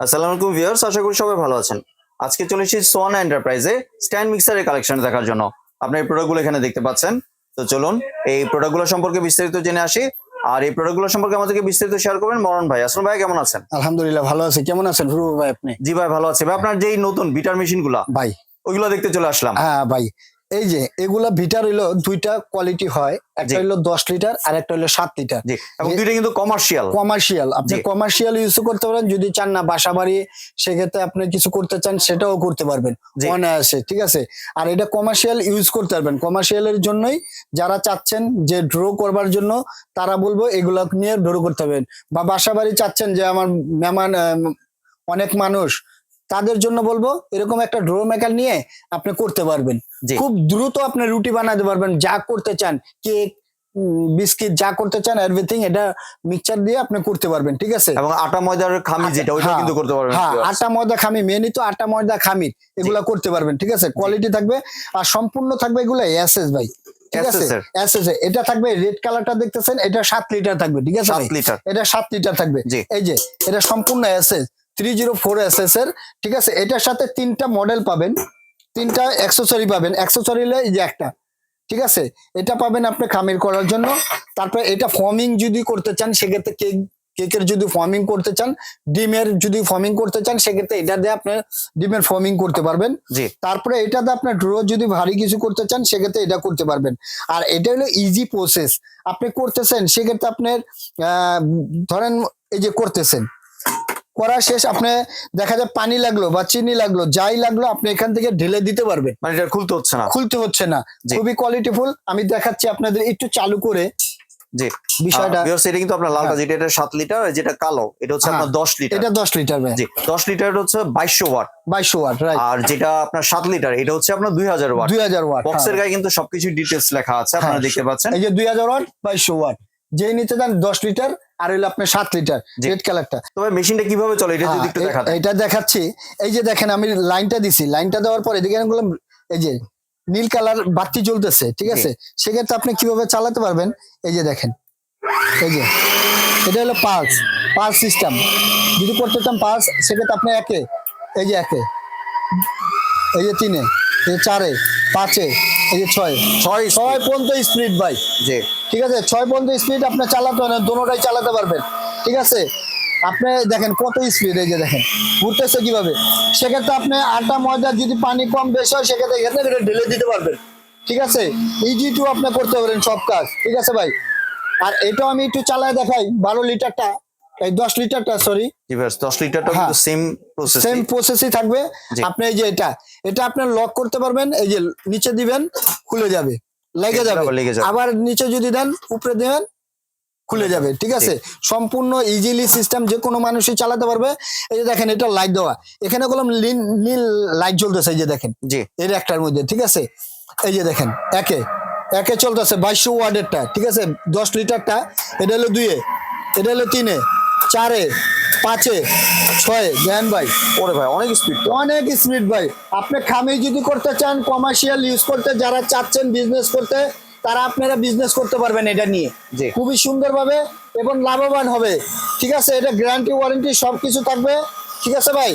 আসসালামু আলাইকুম ভিউয়ার্স আশা করি সবাই ভালো আছেন। আজকে চলে এসেছি সোয়ানা এন্টারপ্রাইজে স্ট্যান্ড মিক্সারের কালেকশন দেখার জন্য। আপনি এই প্রোডাক্টগুলো এখানে দেখতে পাচ্ছেন। তো চলুন এই প্রোডাক্টগুলো সম্পর্কে বিস্তারিত জেনে আসি। আর এই প্রোডাক্টগুলো সম্পর্কে আমাদেরকে বিস্তারিত শেয়ার করবেন মরণ ভাই। আসলাম ভাই কেমন আছেন? আলহামদুলিল্লাহ ভালো আছে। কেমন আছেন ভাই আপনি? জি ভাই ভালো আছে। ভাই আপনার যেই নতুন বিটার মেশিনগুলা ভাই। ওইগুলো দেখতে চলে আসলাম। হ্যাঁ ভাই। এই যে এগুলা ভিটার হইল দুইটা কোয়ালিটি হয়। একটা। হইল দশ লিটার আর একটা হইল সাত লিটার এবং দুইটা কিন্তু কমার্শিয়াল কমার্শিয়াল আপনি কমার্শিয়াল ইউজ করতে পারেন যদি চান না বাসা বাড়ি সেক্ষেত্রে আপনি কিছু করতে চান সেটাও করতে পারবেন। অনায়াসে ঠিক আছে? আর এটা কমার্শিয়াল ইউজ করতে পারবেন। কমার্শিয়ালের জন্যই যারা চাচ্ছেন যে ড্র করবার জন্য তারা বলব এগুলো নিয়ে ড্র করতে পারবেন। বা বাসা বাড়ি চাচ্ছেন যে আমার মেহমান অনেক মানুষ তাদের জন্য বলব এরকম একটা ড্র মেকার নিয়ে আপনি করতে পারবেন। খুব দ্রুত আপনি রুটি বানাতে পারবেন যা করতে চান কেক বিস্কিট যা করতে চান এভরিথিং এটা মিক্সচার দিয়ে আপনি করতে পারবেন ঠিক আছে? এবং আটা ময়দার খামি যেটা ওইটা হ্যাঁ, কিন্তু করতে পারবেন হ্যাঁ আটা ময়দা খামি মেনই তো আটা ময়দা খামি এগুলা করতে পারবেন ঠিক আছে? কোয়ালিটি থাকবে আর সম্পূর্ণ থাকবে এগুলো এসএস ভাই ঠিক আছে। এসএস এটা থাকবে রেড কালারটা দেখতেছেন এটা সাত লিটার থাকবে ঠিক আছে লিটার এটা সাত লিটার থাকবে। এই যে এটা সম্পূর্ণ SS three zero four S S এর ঠিক আছে? এটার সাথে তিনটা মডেল পাবেন। তিনটা অ্যাক্সেসরি পাবেন। অ্যাক্সেসরি এই যে একটা ঠিক আছে? এটা পাবেন আপনি খামির করার জন্য। তারপরে এটা ফর্মিং যদি করতে চান সেক্ষেত্রে কেক কেকের যদি ফর্মিং করতে চান ডিমের যদি ফর্মিং করতে চান সেক্ষেত্রে এটা দিয়ে আপনি ডিমের ফর্মিং করতে পারবেন। জি। তারপরে এটাতে আপনার ড্রো যদি ভারী কিছু করতে চান সেক্ষেত্রে এটা করতে পারবেন। আর এটা হলো ইজি প্রসেস আপনি করতেছেন সেক্ষেত্রে আপনার ধরেন এই যে করতেছেন করা শেষ আপনি দেখা যায় পানি লাগল বা চিনি লাগল যাই লাগল আপনি এখান থেকে ঢেলে দিতে পারবেন। মানে এটা খুলতে হচ্ছে না? খুলতে হচ্ছে না। খুবই কোয়ালিটিফুল আমি দেখাচ্ছি আপনাদের একটু চালু করে জি। বিষয়টা। এটা কিন্তু আপনার লালটা হ্যাঁ। যেটা এটা সাত লিটার যেটা কালো এটা হচ্ছে হ্যাঁ, আপনার দশ লিটার এটা দশ লিটার জি দশ লিটার হচ্ছে বাইশশো ওয়াট। বাইশশো ওয়াট রাইট আর যেটা আপনার সাত লিটার এটা হচ্ছে আপনার দুই হাজার ওয়াট। দুই হাজার ওয়াট বক্সের গায়ে কিন্তু সবকিছু ডিটেলস লেখা আছে আপনারা হ্যাঁ, দেখতে পাচ্ছেন। এই যে দুই হাজার ওয়াট বাইশশো ওয়াট। যেই নিতে দেন দশ লিটার আর হইল আপনার সাত লিটার রেড কালারটা তবে মেশিনটা কীভাবে চলে? এটা যদি হ্যাঁ, একটু দেখাতে এটা দেখাচ্ছি। এই যে দেখেন আমি লাইনটা দিছি। লাইনটা দেওয়ার পরে এদিকে এই যে নীল কালার বাতি জ্বলতেছে ঠিক আছে? সেক্ষেত্রে আপনি কীভাবে চালাতে পারবেন? এই যে দেখেন। এই যে এটা হলো পালস পালস সিস্টেম যদি করতে চান পালস সেক্ষেত্রে আপনি একে এই যে একে এই যে তিনে এই যে চারে পাঁচে এই যে ছয়। ছয় ছয় পর্যন্ত স্পিড ভাই। জি। ঠিক আছে? ছয় পর্যন্ত স্পিড আপনি চালাতে পারেন দোনোটাই চালাতে পারবেন। ঠিক আছে? আপনি দেখেন কত স্পিড এই যে দেখেন। ঘুরতেছে কীভাবে? সেক্ষেত্রে আপনি আটা ময়দা যদি পানি কম বেশি হয় সেক্ষেত্রে এখানে এটা ঢেলে দিতে পারবেন। ঠিক আছে? ইজি টু আপনি করতে পারেন সব কাজ। ঠিক আছে ভাই? আর এটাও আমি একটু চালায় দেখাই। বারো লিটারটা এই দশ লিটারটা সরি দশ লিটারটা। সেম প্রসেস সেম প্রসেসই থাকবে। আপনি এই যে এটা এটা আপনি লক করতে পারবেন এই যে নিচে দিবেন খুলে যাবে। লেগে যাবে। আবার নিচে যদি দেন উপরে দেবেন খুলে যাবে ঠিক আছে? সম্পূর্ণ ইজিলি সিস্টেম যে কোনো মানুষই চালাতে পারবে। এই যে দেখেন এটা লাইট দেওয়া। এখানে বললাম নীল লাইট জ্বলতেছে এই যে দেখেন। জি। এর একটার মধ্যে ঠিক আছে? এই যে দেখেন একে। একে চলতেছে বাইশশো ওয়ার্ডেরটা ঠিক আছে? দশ লিটারটা। এটা হলো দুইয়ে। এটা হলো তিনে। চারে। পাঁচে ছয়ে জ্ঞান ভাই। ওরে ভাই অনেক স্পিড অনেক স্পিড ভাই। আপনি খামি যদি করতে চান কমার্শিয়াল ইউজ করতে যারা চাচ্ছেন বিজনেস করতে তারা আপনারা বিজনেস করতে পারবেন এটা নিয়ে। জি। খুবই সুন্দরভাবে এবং লাভবান হবে। ঠিক আছে? এটা গ্যারান্টি ওয়ারেন্টি সব কিছু থাকবে। ঠিক আছে ভাই?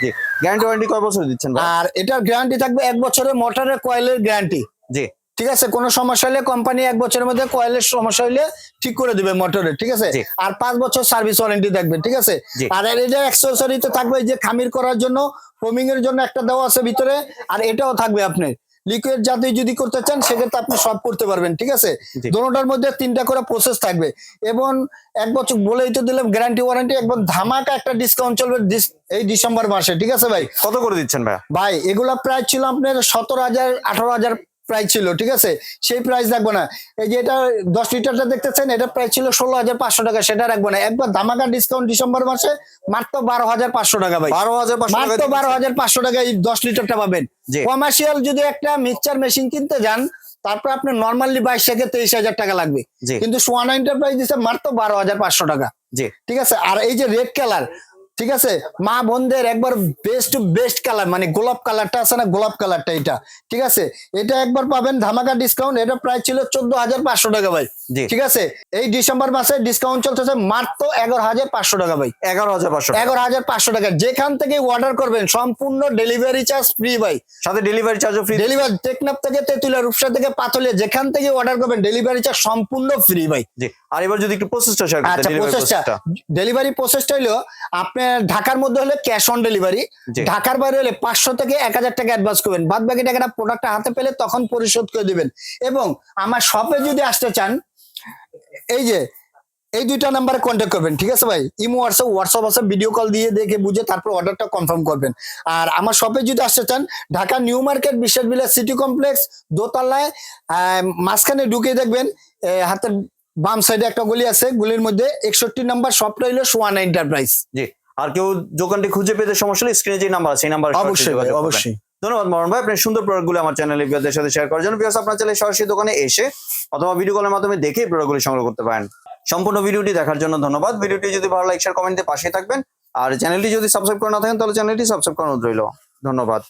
জি। গ্যারান্টি ওয়ারেন্টি কয় বছর দিচ্ছেন আর এটার গ্যারান্টি থাকবে এক বছরের মোটরের কয়েলের গ্যারান্টি জি। ঠিক আছে? কোনো সমস্যা হলে কোম্পানি এক বছরের মধ্যে কয়েলের সমস্যা হলে ঠিক করে দিবে মোটরের ঠিক আছে? আর পাঁচ বছর সার্ভিস ওয়ারেন্টি থাকবে ঠিক আছে। আর এটা অ্যাক্সেসরিতে থাকবে এই যে খামির করার জন্য ফোমিং এর জন্য একটা দেওয়া আছে ভিতরে আর এটাও থাকবে আপনি লিকুইড জাতীয় যদি করতে চান সেক্ষেত্রে আপনি সব করতে পারবেন ঠিক আছে। দোনোটার মধ্যে তিনটা করে প্রসেস থাকবে। এবং এক বছর বলেই তো দিলাম গ্যারান্টি ওয়ারেন্টি একদম ধামাকা একটা ডিসকাউন্ট চলবে এই ডিসেম্বর মাসে ঠিক আছে ভাই? কত করে দিচ্ছেন ভাই ভাই এগুলা প্রায় ছিল আপনার সতেরো হাজার আঠারো হাজার প্রাইস ছিল ঠিক আছে? সেই প্রাইস রাখব না। এই যে এটা দশ লিটারটা দেখতেছেন এটা প্রাইস ছিল ষোলো হাজার পাঁচশো টাকা সেটা রাখব না। একবার ধামাকা ডিসকাউন্ট ডিসেম্বর মাসে মাত্র বারো হাজার পাঁচশো টাকা ভাই। বারো হাজার মাত্র বারো হাজার পাঁচশো টাকা এই দশ লিটারটা পাবেন। কমার্শিয়াল যদি একটা মিক্সচার মেশিন কিনতে যান তারপর আপনার নর্মালি বাইশ থেকে তেইশ হাজার টাকা লাগবে। কিন্তু সোয়ান এন্টারপ্রাইজ দিচ্ছে মাত্র বারো হাজার পাঁচশো টাকা। জি। ঠিক আছে? আর এই যে রেড কালার ঠিক আছে? মা বোনদের একবার বেস্ট টু বেস্ট কালার মানে গোলাপ কালারটা আছে না গোলাপ কালারটা এটা ঠিক আছে? এটা একবার পাবেন ধামাকা ডিসকাউন্ট এটা প্রায় ছিল চোদ্দ হাজার পাঁচশো টাকা ভাই ঠিক আছে? এই ডিসেম্বর মাসে ডিসকাউন্ট চলতেছে মাত্র এগারো হাজার পাঁচশো টাকা ভাই। এগারো হাজার পাঁচশো টাকা। এগারো হাজার পাঁচশো টাকা যেখান থেকে অর্ডার করবেন সম্পূর্ণ ডেলিভারি চার্জ ফ্রি ভাই। সাথে ডেলিভারি চার্জও ফ্রি ডেলিভারি টেকনাপ থেকে তেতুলিয়া রূপসা থেকে পাতলিয়া যেখান থেকে অর্ডার করবেন ডেলিভারি চার্জ সম্পূর্ণ ফ্রি ভাই। আর এবার যদি একটু প্রসেসটা শেয়ার করতে ডেলিভারি প্রসেসটা ডেলিভারি প্রসেসটা হলো আপনার ঢাকার মধ্যে হলে ক্যাশ অন ডেলিভারি ঢাকার বাইরে হলে পাঁচশো থেকে এক হাজার টাকা অ্যাডভান্স করবেন। বাদ বাকি টাকাটা প্রোডাক্টটা হাতে পেলে তখন পরিশোধ করে দিবেন। এবং আমার শপে যদি আসতে চান এই যে এই দুইটা নাম্বারে কন্ট্যাক্ট করবেন ঠিক আছে ভাই? ইমো হোয়াটসঅ্যাপ হোয়াটসঅ্যাপ আছে ভিডিও কল দিয়ে দেখে বুঝে তারপর অর্ডারটা কনফার্ম করবেন। আর আমার শপে যদি আসতে চান ঢাকা নিউ মার্কেট বিশ্বাস বিলাস সিটি কমপ্লেক্স দোতলায় আহ, মাঝখানে ঢুকে দেখবেন হাতের বাম সাইডে একটা গলি আছে গলির মধ্যে একষট্টি নাম্বার শপটা হইল সোয়ান এন্টারপ্রাইজ জি আর কেউ দোকানটি খুঁজে পেতে সমস্যা হলে স্ক্রিনে যে নাম্বার আছে এই নাম্বার অবশ্যই অবশ্যই। ধন্যবাদ মরণ ভাই আপনি সুন্দর প্রোডাক্টগুলো আমার চ্যানেলে বিয়াদের সাথে শেয়ার করার জন্য। বিয়াস আপনার চ্যানেলে সরাসরি দোকানে এসে অথবা ভিডিও কলের মাধ্যমে দেখে প্রোডাক্টগুলি সংগ্রহ করতে পারেন। সম্পূর্ণ ভিডিওটি দেখার জন্য ধন্যবাদ। ভিডিওটি যদি ভালো লাইক শেয়ার কমেন্টে পাশে থাকবেন। আর চ্যানেলটি যদি সাবস্ক্রাইব করে না থাকেন তাহলে চ্যানেলটি সাবস্ক্রাইব করানো রইল। ধন্যবাদ।